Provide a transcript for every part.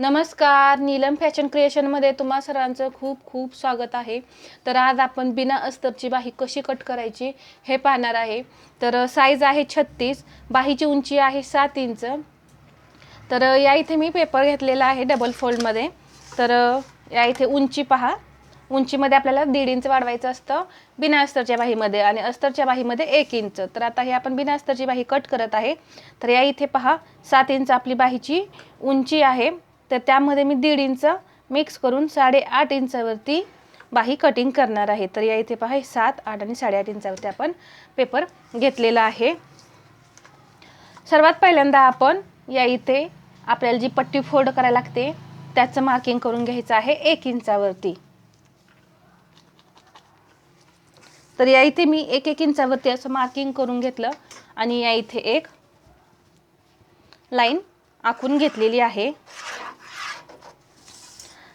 नमस्कार नीलम फॅशन क्रिएशनमध्ये तुम्हा सर्वांचं खूप खूप स्वागत आहे. तर आज आपण बिना अस्तरची बाही कशी कट करायची हे पाहणार आहे. तर साईज आहे छत्तीस बाहीची उंची आहे सात इंच. तर या इथे मी पेपर घेतलेला आहे डबल फोल्डमध्ये तर या इथे उंची पहा. उंचीमध्ये आपल्याला दीड इंच वाढवायचं असतं बिना अस्तरच्या बाहीमध्ये आणि अस्तरच्या बाहीमध्ये एक इंच. तर आता हे आपण बिना अस्तरची बाही कट करत आहे. तर या इथे पहा सात इंच आपली बाहीची उंची आहे. तर त्यामध्ये मी दीड इंच मिक्स करून साडेआठ इंचावरती बाही कटिंग करणार आहे. तर या इथे पहा हे सात आठ आणि साडेआठ इंचावरती आपण पेपर घेतलेला आहे. सर्वात पहिल्यांदा आपण या इथे आपल्याला जी पट्टी फोल्ड करायला लागते त्याचं मार्किंग करून घ्यायचं आहे एक इंचावरती. तर या इथे मी एक एक इंचावरती असं मार्किंग करून घेतलं आणि या इथे एक लाईन आखून घेतलेली आहे.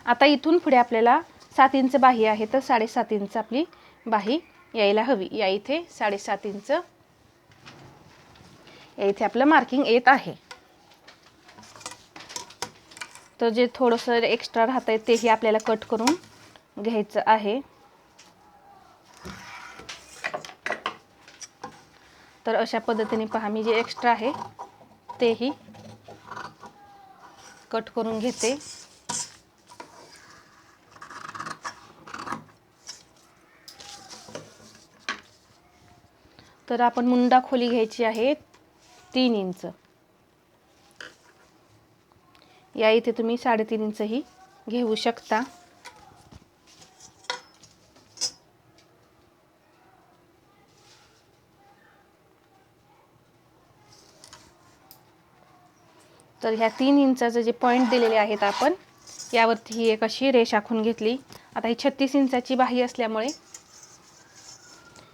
आता इथून पुढे आपल्याला सात इंच बाही आहे तर साडेसात इंच आपली बाही यायला हवी. या इथे साडेसात इंच. या इथे आपलं मार्किंग येत आहे. तर जे थोडंसं एक्स्ट्रा राहत आहे तेही आपल्याला कट करून घ्यायचं आहे. तर अशा पद्धतीने पहा मी जे एक्स्ट्रा आहे तेही कट करून घेते. तर आपण मुंडा खोली घ्यायची आहे तीन इंच. या इथे तुम्ही साडेतीन इंचही घेऊ शकता. तर ह्या तीन इंचाचं जे पॉईंट दिलेले आहेत आपण यावरती ही एक अशी रेष आखून घेतली. आता ही छत्तीस इंचाची बाही असल्यामुळे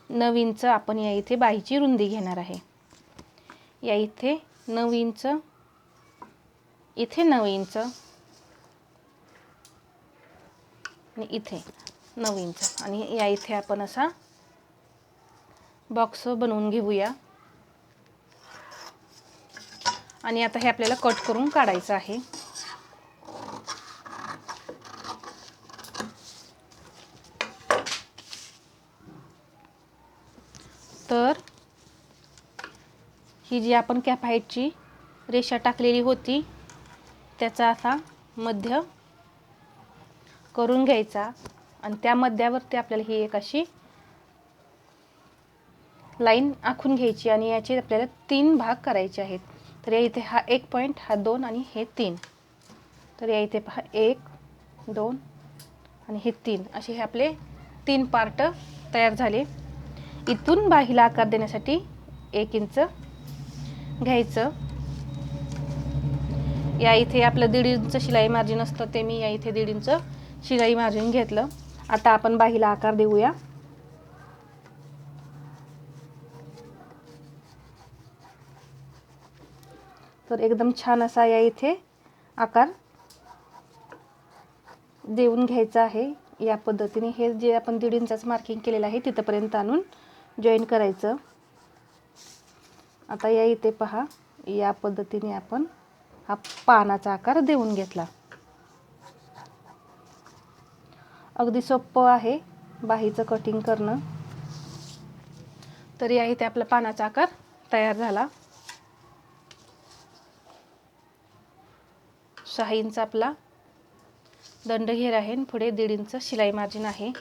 नऊ इंच आपण या इथे बाहीची रुंदी घेणार आहे. या इथे नऊ इंच इथे नऊ इंच आणि इथे नऊ इंच आणि या इथे आपण असा बॉक्स बनवून घेऊया. आणि आता हे आपल्याला कट करून काढायचं आहे. तर ही जी आपण कॅप हाईटची रेषा टाकलेली होती त्याचा असा मध्य करून घ्यायचा. आणि त्या मध्यावरती आपल्याला ही एक अशी लाईन आखून घ्यायची आणि याचे आपल्याला तीन भाग करायचे आहेत. तर या इथे हा एक पॉईंट हा दोन आणि हे तीन. तर या इथे पहा एक दोन आणि हे तीन. असे हे आपले तीन पार्ट तयार झाले. इथून बाहीला आकार देण्यासाठी एक इंच घ्यायचं. या इथे आपलं दीड इंच शिलाई मार्जिन असतं ते मी या इथे दीड इंच शिलाई मार्जिन घेतलं. आता आपण बाहीला आकार देऊया. तर एकदम छान असा या इथे आकार देऊन घ्यायचा आहे. या पद्धतीने हे जे आपण दीड इंचाचं मार्किंग केलेलं आहे तिथंपर्यंत आणून जॉईन करायचं. आता या इथे पहा या पद्धतीने आपण हा पानाचा आकार देऊन घेतला. अगदी सोपं आहे बाहीचं कटिंग करणं. तर या इथे आपला पानाचा आकार तयार झाला. सहा इंच आपला दंड घेर आहे आणि पुढे दीड इंच शिलाई मार्जिन आहे.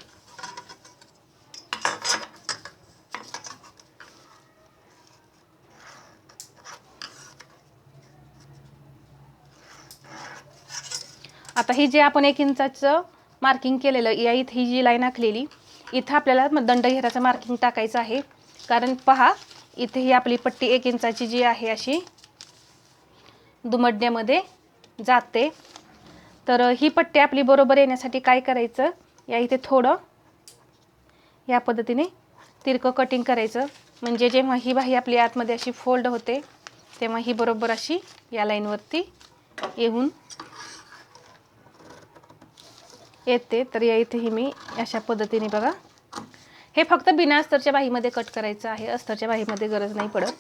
आता ही जे आपण एक इंचाचं मार्किंग केलेलं या इथे ही जी लाईन आखलेली इथं आपल्याला दंड घेराचं मार्किंग टाकायचं आहे. कारण पहा इथे ही आपली पट्टी एक इंचाची जी आहे अशी दुमडण्यामध्ये जाते. तर ही पट्टी आपली बरोबर येण्यासाठी काय करायचं? या इथे थोडं या पद्धतीने तिरकं कटिंग करायचं. म्हणजे जेव्हा ही बाही आपली आतमध्ये अशी फोल्ड होते तेव्हा ही बरोबर अशी या लाईनवरती येऊन येते तर या इथेही मी अशा पद्धतीने बघा. हे फक्त बिना अस्तरच्या बाहीमध्ये कट करायचं आहे. अस्तरच्या बाहीमध्ये गरज नाही पडत.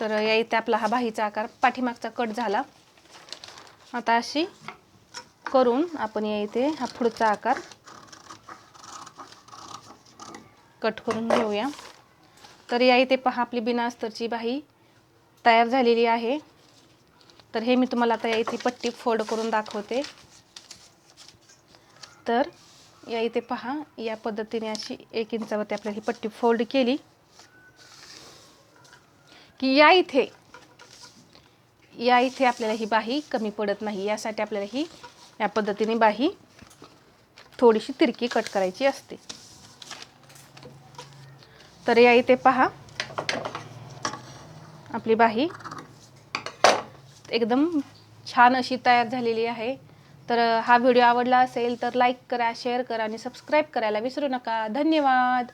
तर या इथे आपला हा बाहीचा आकार पाठीमागचा कट झाला. आता अशी करून आपण या इथे हा पुढचा आकार कट करून घेऊया. तर या इथे पहा आपली बिना अस्तरची बाही तयार झालेली आहे. तर हे मी तुम्हाला आता या इथे पट्टी फोल्ड करून दाखवते. तर या इथे पहा या पद्धतीने अशी एक इंचावरती आपल्याला ही पट्टी फोल्ड केली. की या इथे या इथे आपल्याला ही बाही कमी पडत नाही. यासाठी आपल्याला ही या पद्धतीने बाही थोडीशी तिरकी कट करायची असते. तर या इथे पहा आपली बाही. एकदम छान अशी तयार झालेली आहे. तर हा व्हिडिओ आवडला असेल तर लाईक करा शेअर करा आणि सबस्क्राईब करायला विसरू नका. धन्यवाद.